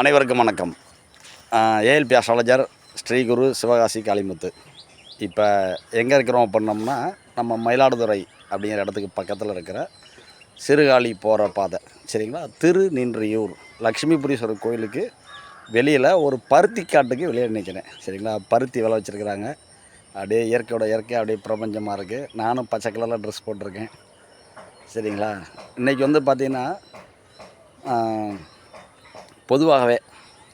அனைவருக்கும் வணக்கம். ALP astrologer Sriguru Sivakasi Kalimuthu. இப்போ எங்கே இருக்கிறோம் அப்படின்னோம்னா நம்ம மயிலாடுதுறை அப்படிங்கிற இடத்துக்கு பக்கத்தில் இருக்கிற சிறுகாளி போகிற பாதை. சரிங்களா? திருநின்றியூர். லக்ஷ்மிபுரீஸ்வரர் கோயிலுக்கு வெளியில் ஒரு பருத்தி காட்டுக்கு வெளியே நிற்கிறேன் சரிங்களா? பருத்தி விளை வச்சுருக்குறாங்க. அப்படியே இயற்கையோட இயற்கை அப்படியே பிரபஞ்சமாக இருக்குது நானும் பச்சை கலரில் ட்ரெஸ் போட்டிருக்கேன். சரிங்களா? இன்றைக்கி வந்து பார்த்திங்கன்னா பொதுவாகவே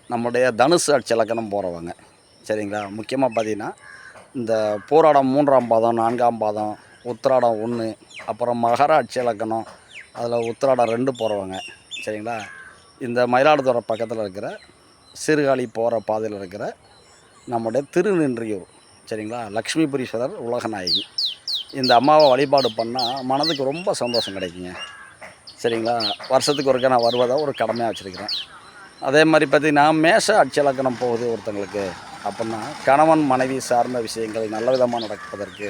நம்முடைய தனுசு அட்சலக்கணம் போகிறவங்க சரிங்களா? முக்கியமாக பார்த்திங்கன்னா இந்த போராடம் மூன்றாம் பாதம் நான்காம் பாதம் உத்திராடம் ஒன்று அப்புறம் மகர அட்ச இலக்கணம் அதில் உத்திராடம் ரெண்டு போகிறவங்க சரிங்களா? இந்த மயிலாடுதுறை பக்கத்தில் இருக்கிற சீர்காழி போகிற பாதையில் இருக்கிற நம்முடைய திருநின்றியூர். சரிங்களா? லக்ஷ்மிபுரீஸ்வரர் உலகநாயகி. இந்த அம்மாவை வழிபாடு பண்ணால் மனதுக்கு ரொம்ப சந்தோஷம் கிடைக்குங்க. சரிங்களா? வருஷத்துக்கு ஒருக்கா நான் வருவதை ஒரு கடமையாக வச்சுருக்கிறேன். அதே மாதிரி பார்த்திங்கன்னா மேஷ அட்சலக்கணம் போகுது ஒருத்தங்களுக்கு. அப்படின்னா கணவன் மனைவி சார்ந்த விஷயங்கள் நல்ல விதமாக நடப்பதற்கு.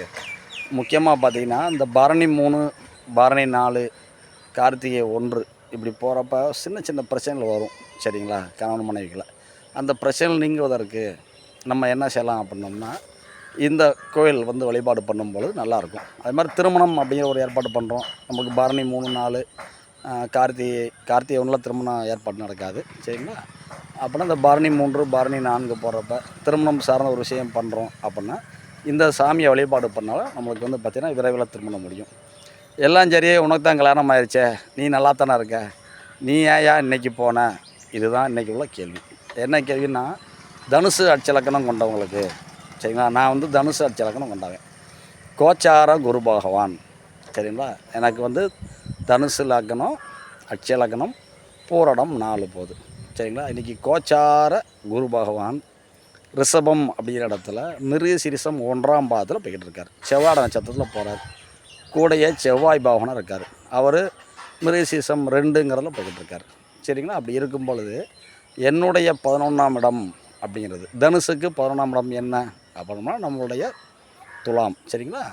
முக்கியமாக பார்த்திங்கன்னா இந்த பரணி மூணு பரணி நாலு கார்த்திகை ஒன்று இப்படி போகிறப்ப சின்ன சின்ன பிரச்சனைகள் வரும். சரிங்களா? கணவன் மனைவிகளை அந்த பிரச்சனைகள் நீங்குவதற்கு நம்ம என்ன செய்யலாம் அப்படின்னோம்னா இந்த கோயில் வந்து வழிபாடு பண்ணும்பொழுது நல்லாயிருக்கும் அது மாதிரி திருமணம் அப்படிங்கிற ஒரு ஏற்பாடு பண்ணுறோம் நமக்கு பரணி மூணு நாலு கார்த்தி கார்த்திகை கார்த்திகை ஒன்றில் திருமணம் ஏற்பாடு நடக்காது. சரிங்களா? அப்படின்னா இந்த பரணி மூன்று பரணி நான்கு போகிறப்ப திருமணம் சார்ந்த ஒரு விஷயம் பண்ணுறோம் அப்படின்னா இந்த சாமியை வழிபாடு பண்ணாலும் நம்மளுக்கு வந்து பார்த்திங்கன்னா விரைவில் திருமணம் முடியும். எல்லாம் சரி உனக்கு தான் கல்யாணம் ஆயிடுச்சே நீ நல்லா தானே இருக்க. நீ ஏயா இன்றைக்கி போன? இதுதான் இன்றைக்கி உள்ள கேள்வி. என்ன கேள்வின்னா தனுசு அட்சலக்கணம் கொண்டவங்களுக்கு. சரிங்களா? நான் வந்து தனுசு அட்சலக்கணம் கொண்டவன். கோச்சார குரு பகவான். சரிங்களா? எனக்கு வந்து தனுசு லக்னம் அட்சய லக்னம் பூரடம் நாலு போகுது. சரிங்களா? இன்றைக்கி கோச்சார குரு பகவான் ரிஷபம் அப்படிங்கிற இடத்துல மிருக ஒன்றாம் பாதத்தில் போய்கிட்டு இருக்கார். செவ்வாட நட்சத்திரத்தில் போகிறார் கூடையே செவ்வாய் பகவனாக இருக்கார். அவர் மிருகசீசம் ரெண்டுங்கிறதுல போய்கிட்டு இருக்கார். சரிங்களா? அப்படி இருக்கும் பொழுது என்னுடைய பதினொன்றாம் இடம் அப்படிங்கிறது தனுசுக்கு பதினொன்றாம் இடம் என்ன? அப்படின்னா நம்மளுடைய துலாம். சரிங்களா?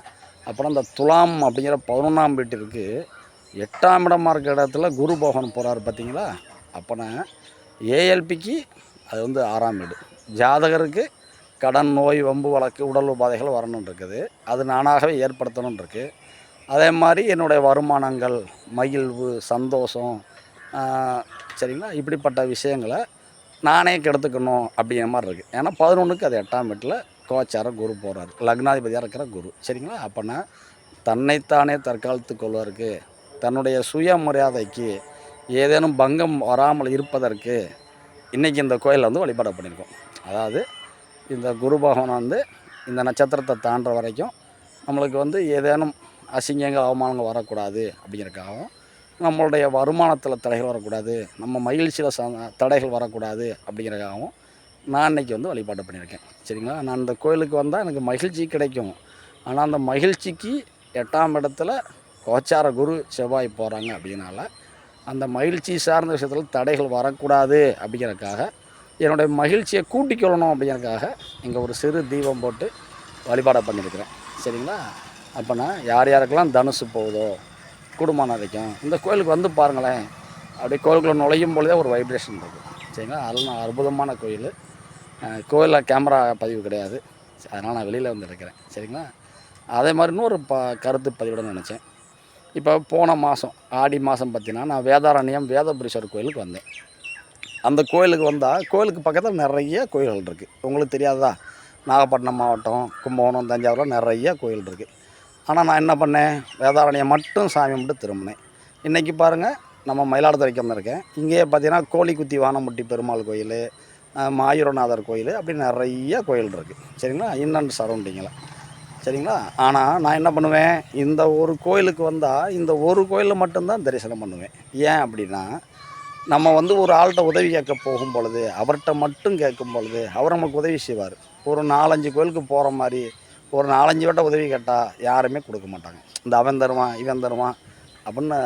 அப்புறம் அந்த துலாம் அப்படிங்கிற பதினொன்றாம் வீட்டிற்கு எட்டாம் இடமா இருக்கிற இடத்துல குரு பகவான் போகிறாரு பார்த்தீங்களா? அப்போனா ஏஎல்பிக்கு அது வந்து ஆறாம் வீடு. ஜாதகருக்கு கடன் நோய் வம்பு வழக்கு உடல் உபாதைகள் வரணும்னு இருக்குது. அது நானாகவே ஏற்படுத்தணும்னு இருக்குது அதே மாதிரி என்னுடைய வருமானங்கள் மகிழ்வு சந்தோஷம் சரிங்களா? இப்படிப்பட்ட விஷயங்களை நானே கெடுத்துக்கணும் அப்படிங்கிற மாதிரி இருக்குது ஏன்னா பதினொன்றுக்கு அது எட்டாம் வீட்டில் கோச்சாரம் குரு போகிறார் லக்னாதிபதியாக இருக்கிற குரு. சரிங்களா? அப்போனா தன்னைத்தானே தற்காலத்து கொள்வதற்கு தன்னுடைய சுயமரியாதைக்கு ஏதேனும் பங்கம் வராமல் இருப்பதற்கு இன்றைக்கி இந்த கோயிலில் வந்து வழிபாடு பண்ணியிருக்கோம். அதாவது இந்த குரு பகவான் வந்து இந்த நட்சத்திரத்தை தாண்டுற வரைக்கும் நம்மளுக்கு வந்து ஏதேனும் அசிங்கங்கள் அவமானங்கள் வரக்கூடாது அப்படிங்கிறதுக்காகவும் நம்மளுடைய வருமானத்தில் தடைகள் வரக்கூடாது நம்ம மகிழ்ச்சியில் ச தடைகள் வரக்கூடாது அப்படிங்கிறதுக்காகவும் நான் இன்றைக்கி வந்து வழிபாடு பண்ணியிருக்கேன். சரிங்களா? நான் இந்த கோயிலுக்கு வந்தால் எனக்கு மகிழ்ச்சி கிடைக்கும். ஆனால் அந்த மகிழ்ச்சிக்கு எட்டாம் இடத்துல கோச்சார குரு செவ்வாய் போகிறாங்க அப்படின்னால அந்த மகிழ்ச்சி சார்ந்த விஷயத்தில் தடைகள் வரக்கூடாது அப்படிங்கிறதுக்காக என்னுடைய மகிழ்ச்சியை கூட்டிக்கொள்ளணும் அப்படிங்கிறதுக்காக இங்கே ஒரு சிறு தீபம் போட்டு வழிபாடை பண்ணியிருக்கிறேன். சரிங்களா? அப்போனா யார் யாருக்கெல்லாம் தனுசு போகுதோ குடும்பம் நிறைக்கும் இந்த கோயிலுக்கு வந்து பாருங்களேன். அப்படியே கோயிலுக்குள்ள நுழையும் பொழுதே ஒரு வைப்ரேஷன் இருக்கும். சரிங்களா? அதெல்லாம் அற்புதமான கோயில். கோயிலில் கேமரா பதிவு கிடையாது. அதனால் நான் வெளியில் வந்து இருக்கிறேன். சரிங்களா? அதே மாதிரி இன்னொரு ப கருத்து பதிவிட நினச்சேன். இப்போ போன மாதம் ஆடி மாதம் பார்த்தீங்கன்னா நான் வேதாரண்யம் வேதபுரீஸ்வரர் கோயிலுக்கு வந்தேன். அந்த கோயிலுக்கு வந்தால் கோயிலுக்கு பக்கத்தில் நிறைய கோயில்கள் இருக்குது உங்களுக்கு தெரியாதா நாகப்பட்டினம் மாவட்டம் கும்பகோணம் தஞ்சாவூரில் நிறைய கோயில் இருக்குது ஆனால் நான் என்ன பண்ணேன்? வேதாரண்யம் மட்டும் சாமி மட்டும் திரும்பினேன். இன்றைக்கி பாருங்கள் நம்ம மயிலாடுதுறைக்கு வந்திருக்கேன். இங்கேயே பார்த்தீங்கன்னா கோழிக்குத்தி வானமுட்டி பெருமாள் கோயில் மாயூரநாதர் கோயில் அப்படி நிறைய கோயில் இருக்குது சரிங்களா? இன்னண்ட் சரௌண்டிங்கில் சரிங்களா? ஆனால் நான் என்ன பண்ணுவேன்? இந்த ஒரு கோயிலுக்கு வந்தால் இந்த ஒரு கோயிலில் மட்டும்தான் தரிசனம் பண்ணுவேன். ஏன் அப்படின்னா நம்ம வந்து ஒரு ஆள்கிட்ட உதவி கேட்க போகும் பொழுது அவர்கிட்ட மட்டும் கேட்கும் பொழுது அவர் நமக்கு உதவி செய்வார். ஒரு நாலஞ்சு கோயிலுக்கு போகிற மாதிரி ஒரு நாலஞ்சு வட்ட உதவி கேட்டால் யாருமே கொடுக்க மாட்டாங்க. இந்த அவன் தருவான் இவன் தருவான் அப்படின்னு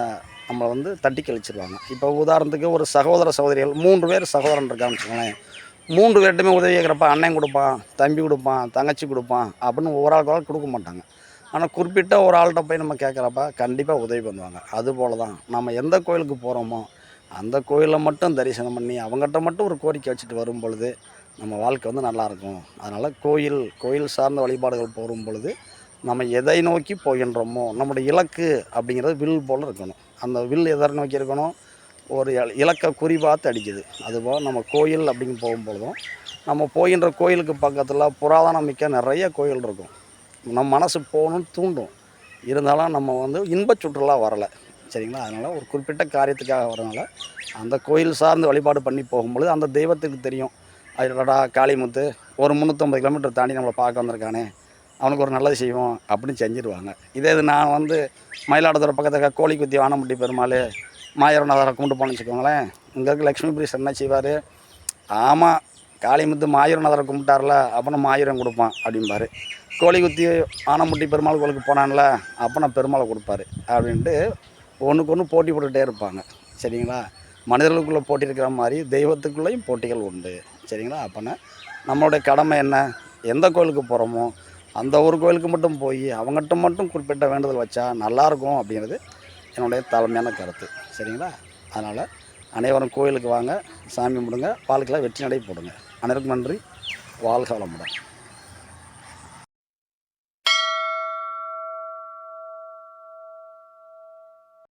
நம்மளை வந்து தட்டி கழிச்சிருவாங்க. இப்போ உதாரணத்துக்கு ஒரு சகோதர சகோதரிகள் மூன்று பேர் சகோதரன் இருக்கான்னு வச்சுக்கோங்களேன். மூன்று பேர்ட்டுமே உதவி கேட்குறப்ப அண்ணன் கொடுப்பான் தம்பி கொடுப்பான் தங்கச்சி கொடுப்பான் அப்படின்னு ஒரு ஆளுக்கு ஆள் கொடுக்க மாட்டாங்க. ஆனால் குறிப்பிட்ட ஒரு ஆள்கிட்ட போய் நம்ம கேட்குறப்ப கண்டிப்பாக உதவி பண்ணுவாங்க. அதுபோல் தான் நம்ம எந்த கோயிலுக்கு போகிறோமோ அந்த கோயிலில் மட்டும் தரிசனம் பண்ணி அவங்ககிட்ட மட்டும் ஒரு கோரிக்கை வச்சுட்டு வரும் பொழுது நம்ம வாழ்க்கை வந்து நல்லாயிருக்கும் அதனால் கோயில் கோயில் சார்ந்த வழிபாடுகள் போகும் பொழுது நம்ம எதை நோக்கி போகின்றோமோ நம்முடைய இலக்கு அப்படிங்கிறது வில் போல் இருக்கணும். அந்த வில் எதை நோக்கி இருக்கணும்? ஒரு இல- குறி பார்த்து அடிக்குது. அதுபோல் நம்ம கோயில் அப்படின்னு போகும்பொழுதும் நம்ம போகின்ற கோயிலுக்கு பக்கத்தில் புராதனம் மிக்க நிறைய கோயில் இருக்கும். நம்ம மனசு போகணும்னு தூண்டும். இருந்தாலும் நம்ம வந்து இன்பச் சுற்றுலா வரலை. சரிங்களா? அதனால் ஒரு குறிப்பிட்ட காரியத்துக்காக வரனால அந்த கோயில் சார்ந்து வழிபாடு பண்ணி போகும்பொழுது அந்த தெய்வத்துக்கு தெரியும். அடடா காளிமுத்து ஒரு முந்நூற்றம்பது கிலோமீட்டர் தாண்டி நம்மளை பார்க்க வந்திருக்கானே. அவனுக்கு ஒரு நல்லது செய்வோம் அப்படின்னு செஞ்சுருவாங்க. இதே இது நான் வந்து மயிலாடுதுறை பக்கத்தில் கோழிக்குத்தி வானம்பட்டி பெருமாள் மாயூரநாதரை கும்பிட்டு போனோம்னு வச்சுக்கோங்களேன். இங்கே இருக்க லக்ஷ்மி பிரீஸ் என்ன செய்வார்? ஆமாம் காளிமுத்து மாயூரநாதரை கும்பிட்டார்ல அப்போ மாயூரம் கொடுப்பான் அப்படிம்பாரு. கோழிக்குத்தி ஆனம்பட்டி பெருமாள் கோயிலுக்கு போனான்ல அப்போ நான் பெருமாளை கொடுப்பாரு அப்படின்ட்டு ஒன்றுக்கு ஒன்று போட்டி போட்டுக்கிட்டே இருப்பாங்க. சரிங்களா? மனிதர்களுக்குள்ளே போட்டி இருக்கிற மாதிரி தெய்வத்துக்குள்ளேயும் போட்டிகள் உண்டு. சரிங்களா? அப்போனா நம்மளுடைய கடமை என்ன? எந்த கோயிலுக்கு போகிறோமோ அந்த ஒரு கோயிலுக்கு மட்டும் போய் அவங்ககிட்ட மட்டும் குறிப்பிட்ட வேண்டுதல் வச்சா நல்லாயிருக்கும் அப்படிங்கிறது என்னுடைய தலைமையான கருத்து. சரிங்களா? அதனால் அனைவரும் கோயிலுக்கு வாங்க சாமி கும்பிடுங்க வாழ்க்கையில் வெற்றி நடை போடுங்க. அனைவருக்கும் நன்றி. வாழ்க வளமுடன்.